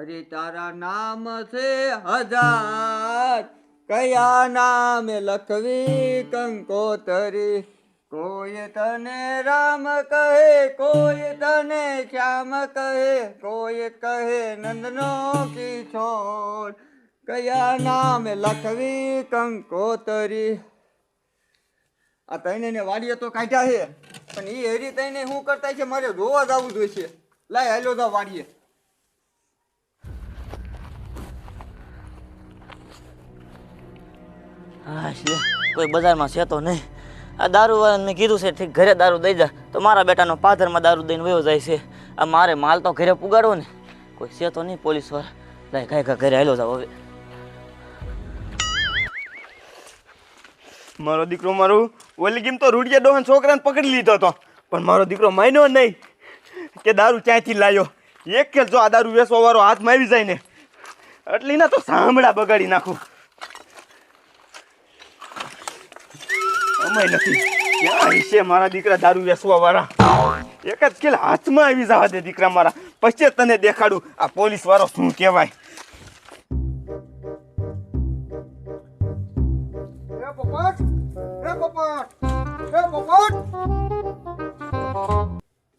હરી તારા નામ છે હજાર. કયા નામે લખવી કંકોતરી? કોઈ તને રામ કહે, કોઈ તને શ્યામ કહે, કોઈ કહે નંદનો કિશોર. કયા નામે લખવી કંકોતરી? આ તઈને ને વાડીએ તો કાઢ્યા છે. પણ એ હેરી તઈને શું કરતા છે? મારે જોવા જ આવવું જોઈએ લાય હાલો જાવ વાડીએ. હા લે કોઈ બજારમાં છે તો નહીં. આ દારૂવાળાને મેં કીધું છે, ઠીક, ઘરે દારૂ દઈ જા. તો મારા બેટાનો પાથરમાં દારૂ દઈને વયો જાય છે. આ મારે માલ તો ઘરે પુગાડવો ને. કોઈ છે તો નહીં પોલીસવાળા. લાય કાંઈ કાંઈ ઘરે આવેલો જાવ હવે. મારો દીકરો મારું ઓલી ગીમ તો રૂડિયા ડોહન છોકરાને પકડી લીધો હતો. પણ મારો દીકરો માન્યો નહીં કે દારૂ ક્યાંથી લાયો. એક ખેલ જો આ દારૂ વાળો હાથમાં આવી જાય ને. એટલી ના તો સાંભળા બગાડી નાખું. અમાય નથી. મારા દીકરા દારૂ વેસવા વાળા એક જ ખેલ હાથમાં આવી જવા દે દીકરા મારા. પછી તને દેખાડું. આ પોલીસ વાળો શું કહેવાય?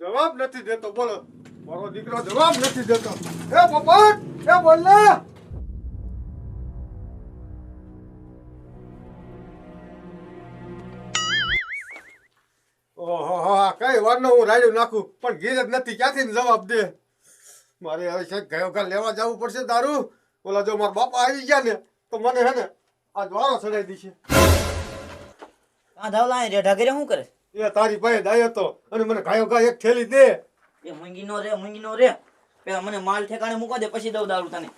જવાબ નથી દેતો, બોલો. મારો દીકરો જવાબ નથી દેતો. એ પોપટ એ બોલ ઓહો કઈ વારનો હું રાડ્યું નાખું. પણ ગીર જ નથી. ક્યાંથી જવાબ દે? મારે હવે છે ગયો ઘર લેવા જવું પડશે દારૂ. ઓલા જો મારા બાપા આવી ગયા ને તો મને હે ને આ દ્વારો ચડાવી દીશે. આ ધાવલા રેઢા ઘરે શું કરે? એ તારી પાસે દાય તો. અને મને ગાયો એક થેલી દે. એ મૂંગીનો રે મૂંગીનો રે. પેલા મને માલ ઠેકાણે મૂકવા દે પછી દઉં દારૂ તને.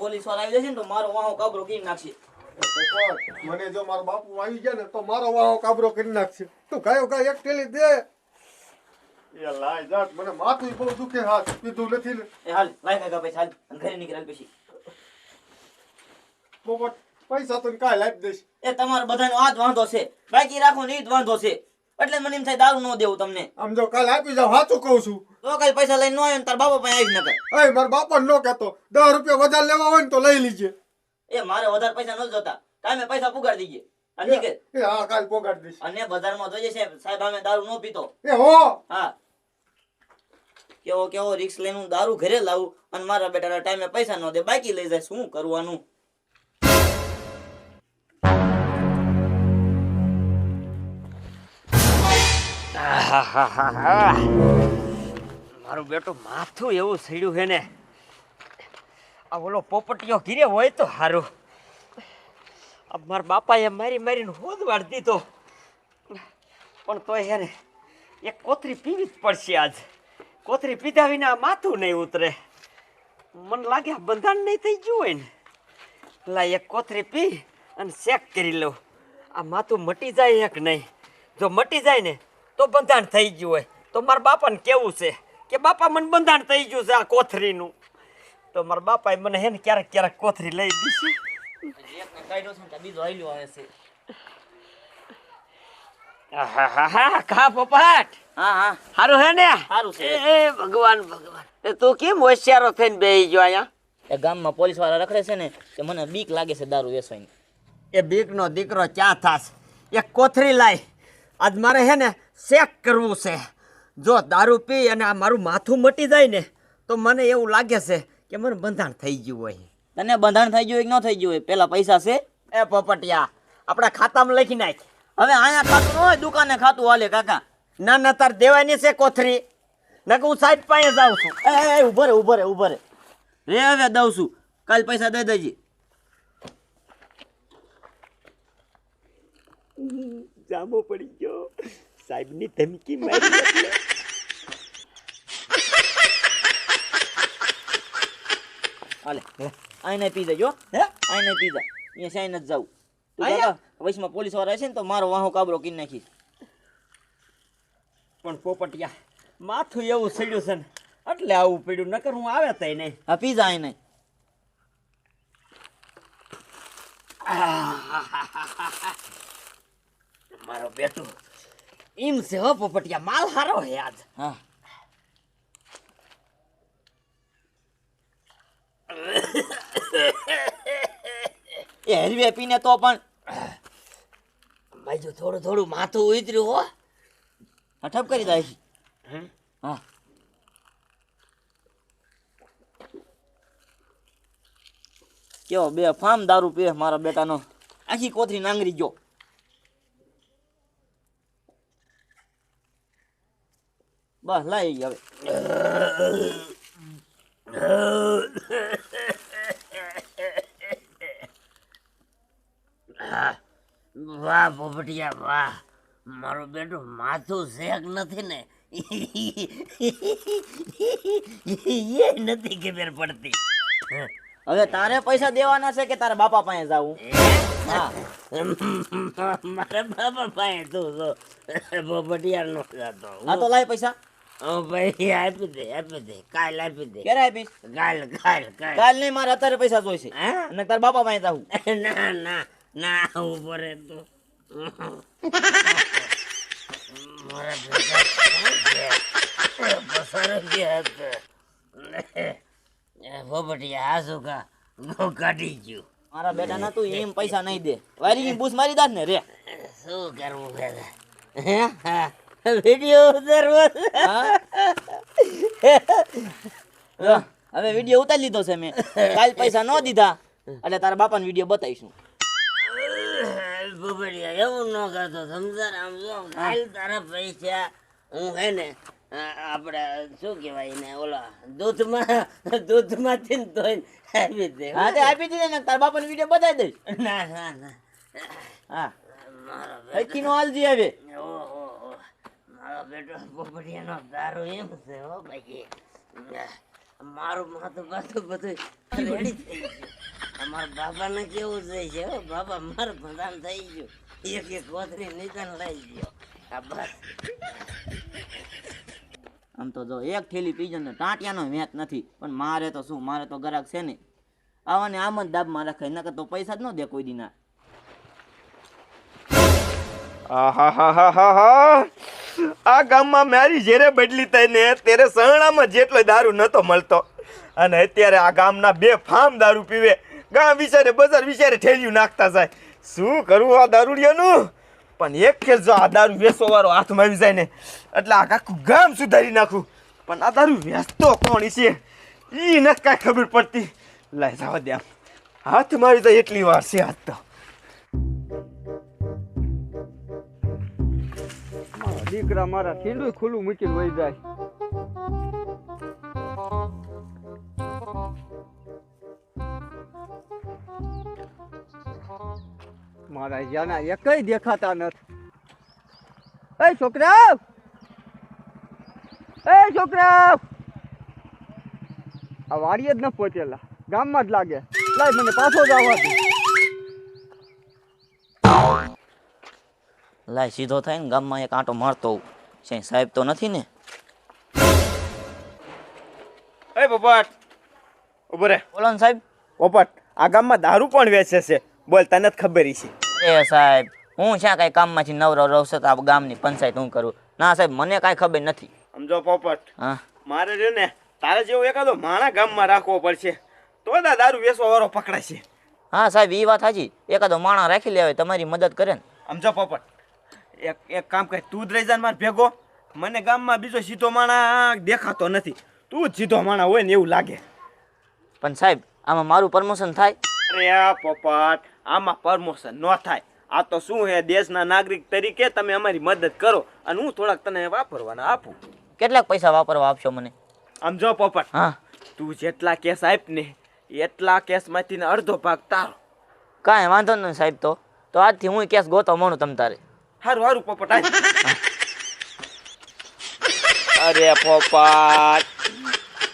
પોલીસવાળા આવી જશે ને તો મારો વાહો કાબરો કરી નાખશે. મને જો મારો બાપુ આવી ગયા ને તો મારો વાહો કાબરો કરી નાખશે. તું ગાયો ગાય એક ટેલી દે. એ લાય જાત મને માથું બહુ દુખે હાથ પીધું નથી ને. એ હાલ લાય કાકા પૈસા હાલ અને ઘરે નીકળાલ પછી. પોપટ પૈસા તો કાંઈ લાવી દઈશ. એ તમારો બધાનો આ જ વાંધો છે. બાકી રાખો ને એ જ વાંધો છે. એટલે મને એમ થાય દારૂ ન દેવું તમને. આમ જો કાલ આપી જાવ સાચું કહું છું. તો કઈ પૈસા લઈને ન આવ્યો તાર બાપા પાસે આવી જ નકર. એ મારા બાપા નો કહેતો. દસ રૂપિયા વધારે લેવા હોય ને તો લઈ લીજે. એ મારે વધારે પૈસા નથી જોતા. કાંઈ પૈસા પુગાડી દઈએ અને નીકળ. એ હા કાલ પોગાડી દઈશ. અને બજારમાં જોઈએ છે સાહેબ અમે દારૂ ન પીતો. એ હો! હા. કેવો કેવો રિક્સ લઈને હું દારૂ ઘરે લાવું અને મારા બેટાના ટાઈમે પૈસા ન દે. બાકી લઈ જાય શું કરવાનું? મારું બેટું માથું એવું સડ્યું છે ને. આ ઓલો પોપટીયો ઘીરે હોય તો સારું મારા બાપાએ મારી મારીને હોદવાડ દીધો. પણ તોય હે ને, એક કોથરી પીવી જ પડશે આજ. કોથરી પીધા વિના માથું નહીં ઉતરે. મને લાગે આ બંધાણ નહીં થઈ ગયું હોય ને. લા એક કોથરી પી અને શેક કરી લઉં. આ માથું મટી જાય એક નહીં. જો મટી જાય ને, તો બંધાણ થઈ ગયું હોય. તો મારા બાપાને કેવું છે? કે બાપા મને બંધાણ થઈ ગયું છે આ કોથરીનું. તો મારા બાપાએ મને હે ને ક્યારેક ક્યારેક કોથરી લઈ દીધી કા પોપટ. હા હા. હારું હે ને? હારું છે. એ ભગવાન ભગવાન. તું કેમ હોશિયારો થઈને બેહી ગયો અહીંયા? એ ગામમાં પોલીસવાળા રખડે છે ને કે મને બીક લાગે છે દારૂ વેચવાની. એ બીકનો દીકરો ક્યાં થાસ એક કોથરી લાય. આજ મારે હે ને શેક કરવું છે. જો દારૂ પી અને આ મારું માથું મટી જાય ને તો મને એવું લાગે છે કે મને બંધાણ થઈ ગયું હોય. તને બંધાણ થઈ ગયું હોય કે ન થઈ ગયું હોય? પેલા પૈસા છે? એ પોપટિયા આપણા ખાતામાં લખી નાખ. હવે અહીંયા ખાતું ન હોય દુકાને ખાતું હાલે કાકા. ના ના તાર દેવાની છે કોથરી. નકર હું સાઈડ પાસે જાઉં છું. એ એ, એ ઊભો રે ઊભો રે ઊભો રે રે હવે દઉં છું. કાલ પૈસા દઈ દેજે. જામો પડી ગયો. સાહેબની ધમકી મારી હાલે આઈને પી જજો હે આઈને પી જા અહીંયા સાઈને જ જાઉં તું? કાકા વચમાં પોલીસવાળા છે ને તો મારો વાહો કાબરો કરી નાખીશ પણ પોપટિયા માથું એવું સડ્યું છે ને એટલે આવું પડ્યું નકર હું આવે તઈ નહીં હા પી જા આઈને મારો બેટો એમ છે હો પોપટિયા માલ હારો હે આજ હા એ હરવે પીને તો પણ બાજુ થોડું થોડું માથું ઉતર્યું હો. અઠપ કરી દઈશ હા? કેવો બે ફામ દારૂ પીએ મારા બેટાનો. આખી કોથરી નાંગરી ગયો. બસ લાઈ હવે. વાહ પોપટિયા વાહ. મારું બેટું માથું શેક નથી ને. એ નથી ખબર પડતી. હવે તારે પૈસા દેવાના છે કે તારા બાપા પાસે જાવું? હા. મારા બાપા પાસે તું તો પોપટિયા નો જતો હા. તો લાય પૈસા. ઓ ભાઈ આપી દે આપી દે. કાલ આપી દે. ક્યારે આપીશ? કાલ કાલ. કાલ નહીં મારે અત્યારે પૈસા જોઈશે. હા? અને તારા બાપા પાસે જાવું. ના ના. ના ઉપર તો. મારા બેટા પસાર ગયા હતા પોપટિયા આ શું કા બહુ કાઢી ગયું મારા બેટા ના તું એમ પૈસા નહીં દે. વારી બૂસ મારી દાસ ને રે. શું કરવું વીડિયો ઉતારવો હવે વીડિયો ઉતારી લીધો છે મેં. કાલ પૈસા ન દીધા એટલે તારા બાપાને વીડિયો બતાવીશું. પોપટિયા એવું ન કરતો સમજાર આમ જો કાલ તારા પૈસા હું હે ને આપણે શું કહેવાય ને ઓલા દૂધમાં દૂધમાંથી ને ધોઈને આપી દે હા તે આપી દીધે ને તારા બાપાનો વીડિયો બતાવી દઈશ. ના ના ના. હા. મારો હાલજી હવે ઓહો મારો બેટો પોપડિયાનો દારૂ એમ છે હો ભાઈ મારું માથું બાથું બધું રેડી થઈ ગયું. અમારા બાબાને કેવું થઈ છે બાબા મારું પ્રધાન થઈ ગયું. એક એક કોથરી નિદાન લઈ ગયો. આ બસ. આમ તો જો એક થેલી પીજો ને ટાંટિયાનો મેચ નથી. પણ મારે તો શું મારે તો ગરાક છે ને. આવાને આમ જ દાબમાં રખાય નકર તો પૈસા જ ન દે કોઈ દિના. આહા હા હા હા આહાહાહાહા. આ ગામમાં મારી જ્યારે બદલી થઈ ને ત્યારે સહણામાં જેટલો દારૂ નહોતો મળતો. અને અત્યારે આ ગામના બે ફામ દારૂ પીવે. ગામ વિચારે, બજાર વિચારે ઠેલિયું નાખતા જાય. શું કરવું આ દારૂડિયાનું? પણ એક ખેલ જો આ દારૂ વેચવા વાળો હાથમાં આવી જાય ને, એટલે આ આખું ગામ સુધારી નાખું. પણ આ દારૂ વેચતો કોણ છે? એ નથી કાંઈ ખબર પડતી. લાય જવા દે આમ. હાથમાં આવી જાય એટલી વાર છે હાથ તો. દીકરા મારા ઠીંડું ખુલ્લું મૂકીને વહી જાય. મારા જ્યાંના એકય દેખાતા નથી. એ છોકરા એ છોકરા આ વાડીએ જ ન પહોંચેલા. ગામમાં જ લાગે. લાય મને પાછો જ દે. લાય સીધો થાય ને ગામમાં એક આંટો મારતો છે સાહેબ તો નથી ને? એ પોપટ ઊભો રે. બોલો ને સાહેબ. પોપટ આ ગામમાં દારૂ પણ વેચે છે? બોલ તને જ ખબર છે એ સાહેબ હું શા કાંઈ કામમાંથી નવરો રહું છું તો આ ગામની પંચાયત હું કરું? ના સાહેબ મને કાંઈ ખબર નથી. સમજો પોપટ હા. મારે છે ને તારે જેવો એકાદો માણા ગામમાં રાખવો પડશે. તો દા દારૂ વેચવા વાળો છે. હા સાહેબ એ વાત હાજી એકાદો માણસ રાખી લેવાય તમારી મદદ કરે ને. સમજો પોપટ. એક એક કામ કર તું જ રહી જા માર ભેગો. મને ગામમાં બીજો સીધો માણા દેખાતો નથી. તું જ સીધો માણા હોય ને એવું લાગે. પણ સાહેબ આમાં મારું પ્રમોશન થાય? અરે આ પોપટ આમાં પ્રમોશન ન થાય. આ તો શું હે દેશના નાગરિક તરીકે તમે અમારી મદદ કરો અને હું થોડાક તને વાપરવાના આપું. કેટલાક પૈસા વાપરવા આપશો મને? આમ જો પોપટ હા. તું જેટલા કેસ આપ ને એટલા કેસમાંથી ને અડધો ભાગ તારો. કાંઈ વાંધો નહીં સાહેબ તો. તો આજથી હું કેસ ગોતો માણું તમ તારે. હારું હારું પોપટ. અરે પોપટ.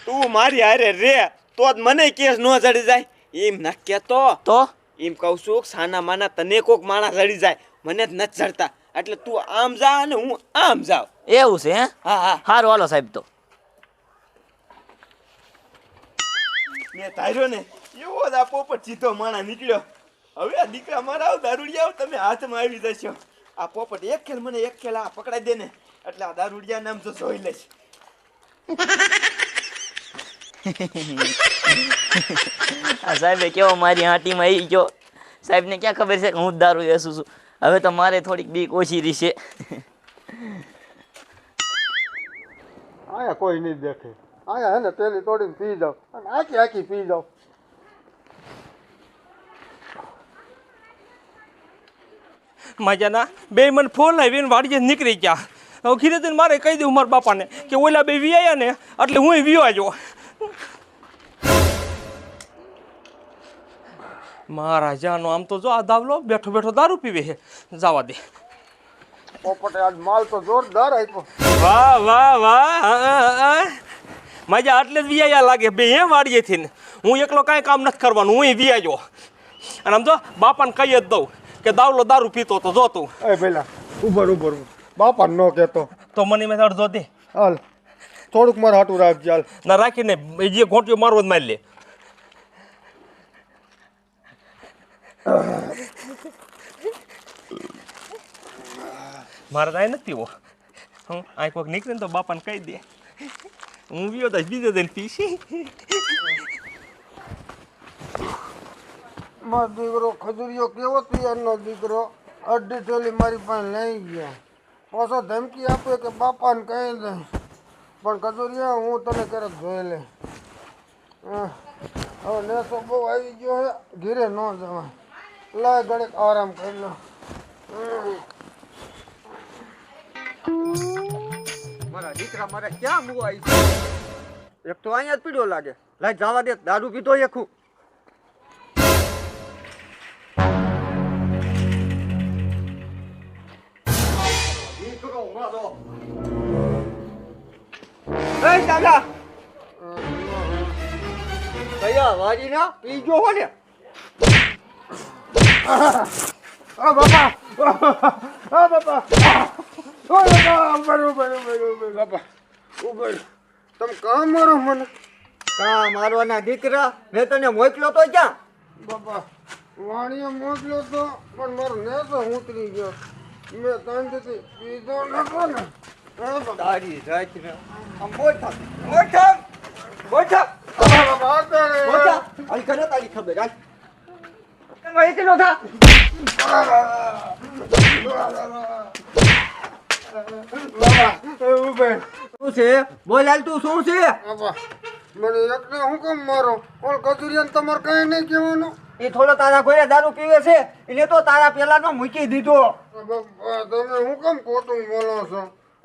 તું મારી હારે રે તો જ મને કેસ ન ચડી જાય. એમ ના કેતો. તો? એમ કહું છું કે સાના માના તને કોક માણસ ચડી જાય. મને જ નથી ચડતા એટલે તું આમ જા અને હું આમ જાઉં. એવું છે હે? હા હા. હારું હાલો સાહેબ તો. મેં તાર્યો ને એવો જ આ પોપટ સીધો માણા નીકળ્યો. હવે આ દીકરા મારા દારૂડિયા તમે હાથમાં આવી જશો. આ પોપટ એક ખેલ મને એક ખેલ આ પકડાઈ દે ને. એટલે આ દારૂડિયા નામ તો જોઈ લઈશ. આ સાહેબે કેવો મારી હાટીમાં આવી ગયો. સાહેબને ક્યાં ખબર છે કે હું દારૂ વેસું છું? હવે તો મારે થોડીક બીક ઓછી રહી છે. આયા કોઈ નહીં દેખે. આયા હે ને તેલી તોડીને પી જાવ અને આખી આખી પી જાવ મજાના બે મને ફોન આવીને વાડીએ નીકળી ગયા. હવે ખીરે મારે કહી દઉં મારા બાપાને કે ઓલા બે વ્યાયા ને એટલે હું વિયો આવ્યો મારા જાનો આમ તો જો આ દાવલો બેઠો બેઠો દારૂ પીવે છે. જવા દે. પોપટે આજ માલ તો જોરદાર આપ્યો. વાહ વાહ વાહ હા, હા, હા. મજા આટલે જ વિયા લાગે બે હે વાડીએથી ને. હું એકલો કાંઈ કામ નથી કરવાનું હું વિયાજો અને આમ જો બાપાને કહી જ દઉં. કે દાવલો દારૂ પીતો તો જો તું એ પેલા ઉભર ઉભર બાપા નો કહેતો. તો મને મેં અડધો દે. હાલ થોડુંક મારે હાટું રાખજે હાલ. ના રાખીને એ જે ઘોંટ્યો મારવો જ મારી લે. મારે તો નથી પીવો હું આ કોઈક નીકળે ને તો બાપાને કહી દે. હું બીજો દઈશ બીજો દઈને પીશી. મારો દીકરો ખજૂરીઓ કેવો તિયારનો દીકરો? અડધી થેલી મારી પાસે લઈ ગયા. પાછો ધમકી આપે કે બાપાને કહી દે. પણ ખજૂરીયા, હું તને ક્યારેક જોઈ લે હા. હવે નેસો બહુ આવી ગયો છે, ઘીરે ન જવાય. લાય ઘડીક આરામ કરી લો. મારા દીકરા મારે ક્યાં મુવા આવી એક તો અહીંયા જ પીડ્યો લાગે. લાય જવા દે, દારૂ પીધો એકું એ દાદા. કયા વાડીના પીજો હો ને? બાપા. ઓ બાપા. બાપા તમે કામ મારો મને કા મારવાના દીકરા? મેં તને મોકલ્યો તો ક્યાં? બાપા વાણીએ મોકલ્યો તો પણ મારો નેસો ઉતરી ગયો. મેં તાંજથી પીધો નતો ને. તારી આમ મોટા મોટા મોટા મોટા હાલ કરે તારી ખબર તમે એકલો થા. બાપા શું છે? બોલ હાલ તું શું છે? મને એકને હું કેમ મારો ઓલ કચુરિયાને તમારે કઈ નહીં કહેવાનું એ થોડો તારા ઘરે દારૂ પીવે છે. એટલે તો તારા પેલાનો મૂકી દીધો. તમે હું કેમ ખોટું બોલો છો?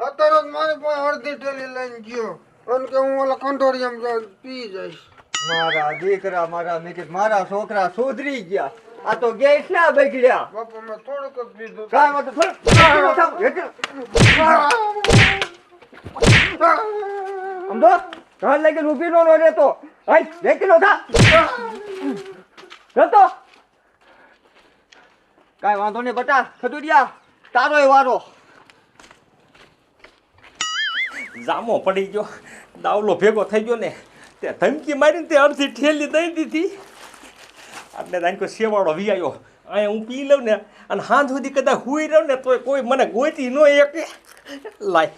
અત્યારે જ મારી પાસે અડધી ટેલી લઈને ગયો. અને કે હું ઓલા કંઠોરિયામાં પી જઈશ. મારા દીકરા મારા મેં કે મારા છોકરા સુધરી ગયા. આ તો ગેસ ના બગડ્યા. બાપા મેં થોડુંક જ પીધું. કાંઈ વાંધો થોડું. સમજો? ઘર લગી ઊભી નો રહેતો. હાલ એકલો થા. રહેતો કાંઈ વાંધો નહીં બટા ખજુરિયા તારો વારો. જામો પડી ગયો. દાવલો ભેગો થઈ ગયો ને, તે ધમકી મારીને તે અડધી ઠેલી દઈ દીધી. અને દાન કોઈ શેવાળો વિયાયો અહીંયા હું પી લઉં ને, અને હાંજ સુધી કદાચ હુઈ રહું ને, તોય કોઈ મને ગોતી ન એક. લાય.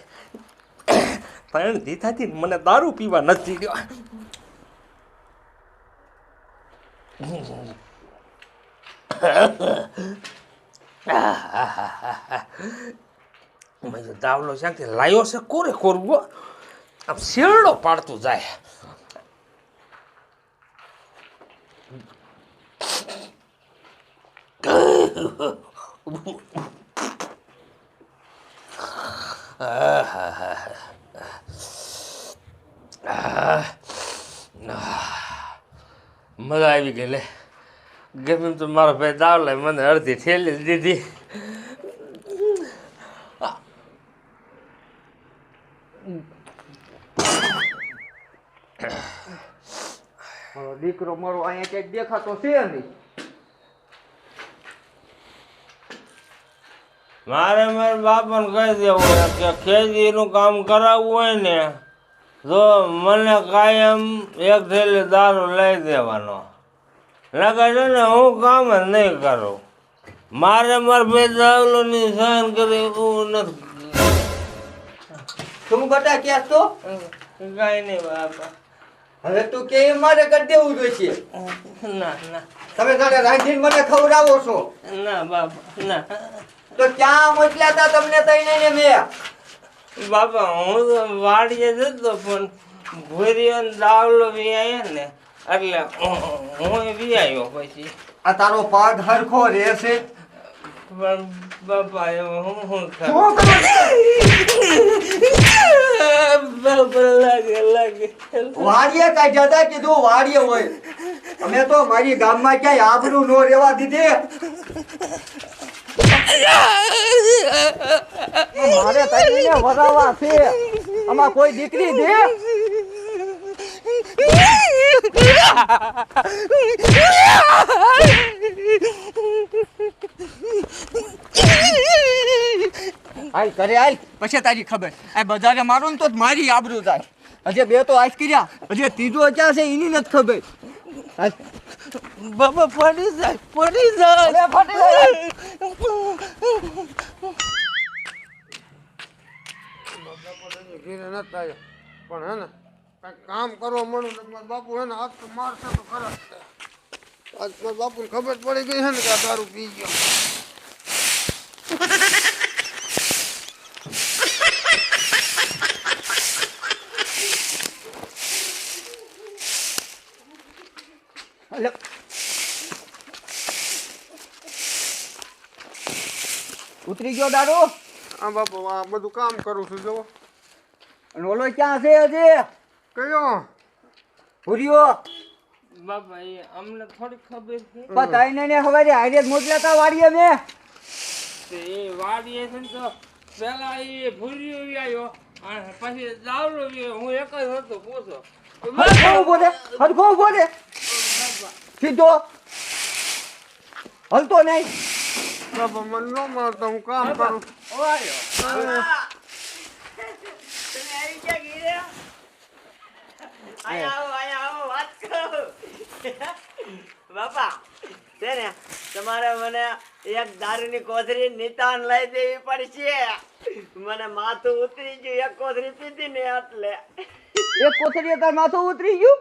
ત્રણ દીધાથી મને દારૂ પીવા નથી ગયો. મેં દાવલો ક્યાંકથી લાયો છે, કોરે કોરવો આમ શેરડો પાડતું જાય. મજા આવી ગઈ લે. ગમે તો મારો ભાઈ દાવલે મને અડધી ઠેલી દીધી. મારો દીકરો મારો અહીંયા ક્યાંક દેખાતો છે નહીં. મારે મારા બાપાને કહી દેવું કે ખેતીનું કામ કરાવવું હોય ને તો મને કાયમ એક થેલી દારૂ લઈ દેવાનો. લાગે છે ને હું કામ જ નહીં કરું. મારે મારા બે દાવલોની સહન કરી એવું નથી. તું બટા ક્યાં તો? કાંઈ નહીં બાપા. હવે તું કે મારે કરી દેવું જોઈએ ના ના. તમે તારે રાંધીને મને ખવડાવો છો. ના બાબા ના. તો ક્યાં મોકલ્યા હતા તમને તઈને ને મેં? બાબા હું તો વાડીએ જતો પણ ભૂરીઓ ને દાવલો બી આવ્યા ને એટલે હું- આવ્યો પછી. આ તારો પગ હરખો રહેશે. બાપા લાગે લાગે. વાડીએ કાઢ્યા હતા કીધું વાડીએ હોય. અમે તો મારી ગામમાં ક્યાંય આબરૂ નો રેવા દીધી. મારે તઈને વરાવા છે. આમાં કોઈ દીકરી દે હાલ કરે હાલ. પછી તારી ખબર. આ બજારે મારું ને તો જ મારી આબરૂ જાય હજી બે તો આજ કર્યા. હજી ત્રીજો અચા છે એની નથી ખબર. બાબા પડી જાય પડી જાય. અરે જાય. પણ હે ને કામ કરવા મળું બાપુ હે ને હાથ તો મારશે તો ખરા બાપુ. આજ બાપુને ખબર પડી ગઈ છે ને કે આ દારૂ પી ગયો. ઉતરી ગયો દારૂ આ બાપુ આ બધું કામ કરું છું જો અને ઓલો ક્યાં છે હજી? કયો? ભૂર્યો બાપા એ અમને થોડી ખબર છે. પતાઈને ને હવારે હારે જ મોકલ્યા તા વાડીએ મેં તે એ વાડીએ છે ને તો પેલા એ ભૂર્યો આવ્યો અને પછી દાવલો હું એક જ હતો પૂછો. ઊભો સીધો. હલતો નહીં. બાપા મને ન મારતો હું કામ કરું બાપા છે ને તમારે મને એક દારૂની કોથળી નિતાન લઈ દેવી પડશે મને માથું ઉતરી ગયું એક કોથરી પીધી ને એટલે એક કોથળીએ તાર માથું ઉતરી ગયું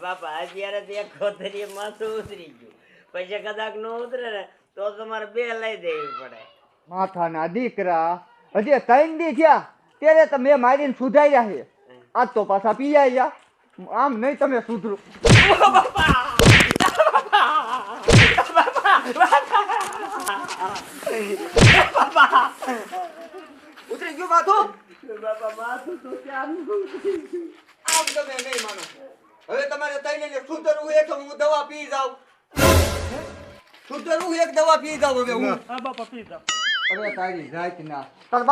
બાપા અત્યારે એક કોથળી માથું ઉતરી ગયું પછી કદાચ ન ઉતરે ને તો તમારે બે લઈ દેવી પડે. માથાના દીકરા. હજી ત્રણ દી થયા ત્યારે તમે મારીને સુધાર્યા છે. આજ તો પાછા પીયા ગયા. આમ નહીં તમે સુધરો. ઉતરી ગયું માથું. બાપા માથું તો ક્યાં આમ તમે નહીં માનો. હવે તમારે તઈને સુધરવું એક હું દવા પી જાઉં. સુધરવું એક દવા પી જાઉં હવે હું. અરે તારી જાત ના તાર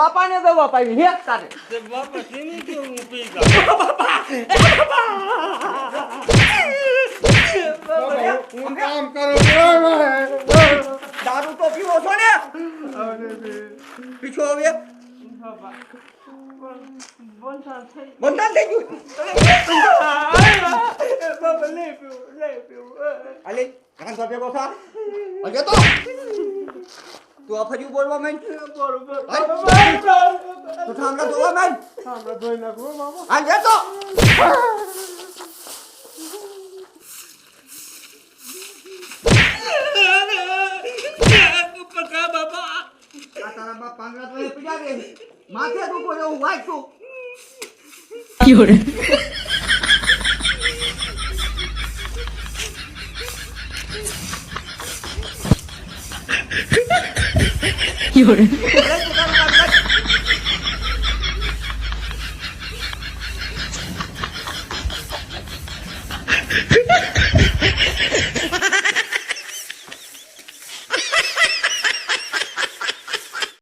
દવા પાવી હે તારે. તે બાપા શેની કે હું પી ગયો બાપા, હું કામ કરું દારૂ તો પીવો છો ને? પીછો હવે. બંધન થઈ ગયું અલે કાન તો ભેગો થા અલે તો તું આ ફરી બોલવા માંડ તું થાંભલા ધોવા માંડ આપણે ધોઈ નાખવું બાપા હાલ લે તો આ તારા બાપ પાંગડા તો પીડા દે માથે તું કોઈ એવું વાંચું અરે તું તારું કામ